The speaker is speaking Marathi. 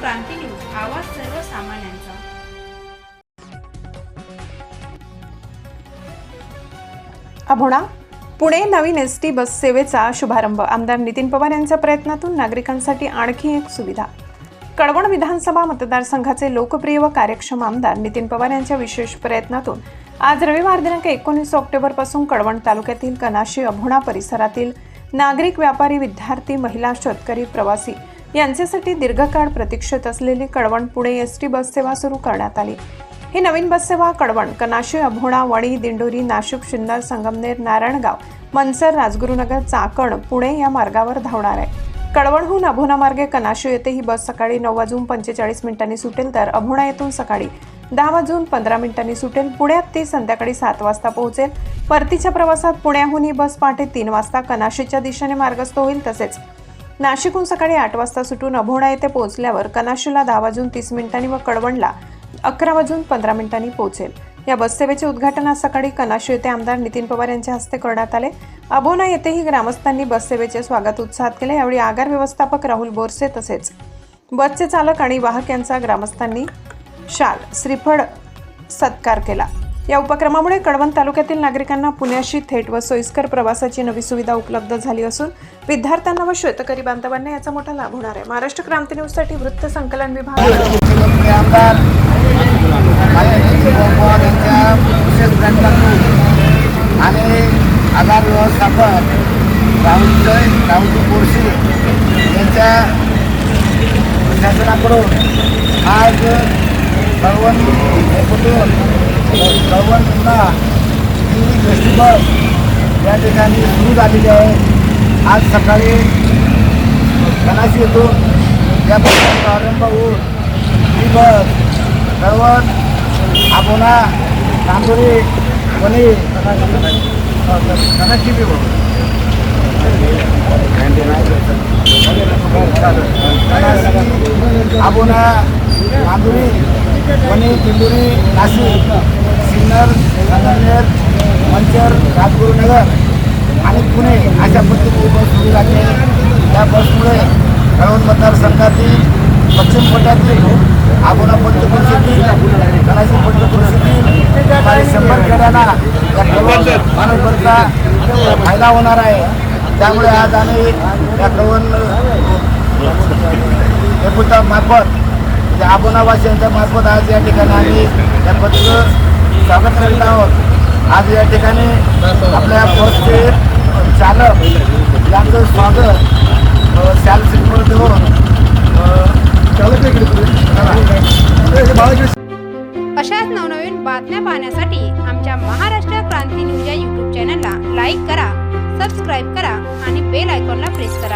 क्रांती न्यूज आवाज सर्वसामान्यांचा. अभोणा पुणे नवीन एस टी बस सेवेचा शुभारंभ. आमदार नितीन पवार यांच्या प्रयत्नातून नागरिकांसाठी आणखी एक सुविधा. कळवण विधानसभा मतदारसंघाचे लोकप्रिय व कार्यक्षम आमदार नितीन पवार यांच्या विशेष प्रयत्नातून आज रविवार दिनांक एकोणीस ऑक्टोबरपासून कळवण तालुक्यातील कनाशी अभोणा परिसरातील नागरिक व्यापारी विद्यार्थी महिला शेतकरी प्रवासी यांच्यासाठी दीर्घकाळ प्रतीक्षेत असलेली Kalwan Pune S T bus सेवा सुरू करण्यात आली. ही नवीन बस सेवा कळवण कनाशी अभोणा वणी दिंडोरी नाशिक शिन्नर संगमनेर नारायणगाव मनसर राजगुरुनगर चाकण पुणे या मार्गावर धावणार आहे. कळवणहून अभोणा मार्गे कनाशी येथे ही बस सकाळी नऊ वाजून पंचेचाळीस मिनिटांनी सुटेल तर अभोणा येथून सकाळी दहा वाजून पंधरा मिनिटांनी सुटेल. पुण्यात ती संध्याकाळी सात वाजता पोहोचेल. परतीच्या प्रवासात पुण्याहून ही बस पहाटे तीन वाजता कनाशीच्या दिशेने मार्गस्थ होईल तसेच नाशिकहून सकाळी आठ वाजता सुटून अभोणा येथे पोहोचल्यावर कनाशीला दहा वाजून तीस मिनिटांनी व कडवणला अकरा वाजून पंधरा मिनिटांनी पोहोचेल. या बससेवेचे उद्घाटन आज सकाळी कनाशी येथे आमदार नितीन पवार यांच्या हस्ते करण्यात आले. अभोना येथेही ग्रामस्थांनी बससेवेचे स्वागत उत्साहात केले. यावेळी आगार व्यवस्थापक राहुल बोरसे तसेच बसचे चालक आणि वाहक यांचा ग्रामस्थांनी शाल श्रीफळ सत्कार केला. या उपक्रमामुळे कळवण तालुक्यातील नागरिकांना पुण्याशी थेट व सोयीस्कर प्रवासाची नवी सुविधा उपलब्ध झाली असून विद्यार्थ्यांना व शेतकरी बांधवांना याचा मोठा लाभ होणार आहे. महाराष्ट्र क्रांती न्यूजसाठी वृत्त संकलन विभाग. यांच्या आणि आधार व्यवस्थापक राहुल राहुलजी बोरसे यांच्या शासनाकडून आज कळवण कुठून कळवण पुन्हा ही एस बस या ठिकाणी सुरू झालेली आहे आज सकाळी कनाशी येथून या बसचा प्रारंभ होऊन ही बस कळवण आबोना नांदुरी वणी कनाशी बी बघू. कनाशी, आबोना नांदुरी वणी दिंडोरी नाशिक सिन्नर संगमनेर मंचर राजगुरुनगर आणि पुणे अशा पद्धतीने बस सुरू झाली त्या बसमुळे कळवण मतदारसंघातील पश्चिम पट्ट्यातील आगोना पंचकृषीतील कणाशी पंचकृषीतील सुमारे शंभर खेड्यांना या कळवण मानवकरता फायदा होणार आहे. त्यामुळे आज आम्ही या कळवण मार्फत म्हणजे आबोनावासियांच्या मार्फत आज या ठिकाणी आम्ही या पत्र स्वागत करीत आहोत. आज या ठिकाणी आपल्या बसचे चालक यांचं स्वागत अ, शाल देऊन चालक अशाच नवनवीन बातम्या पाहण्यासाठी आमच्या महाराष्ट्र क्रांती न्यूज या यूट्यूब चॅनलला लाईक करा सबस्क्राईब करा आणि बेल आयकॉनला प्रेस करा.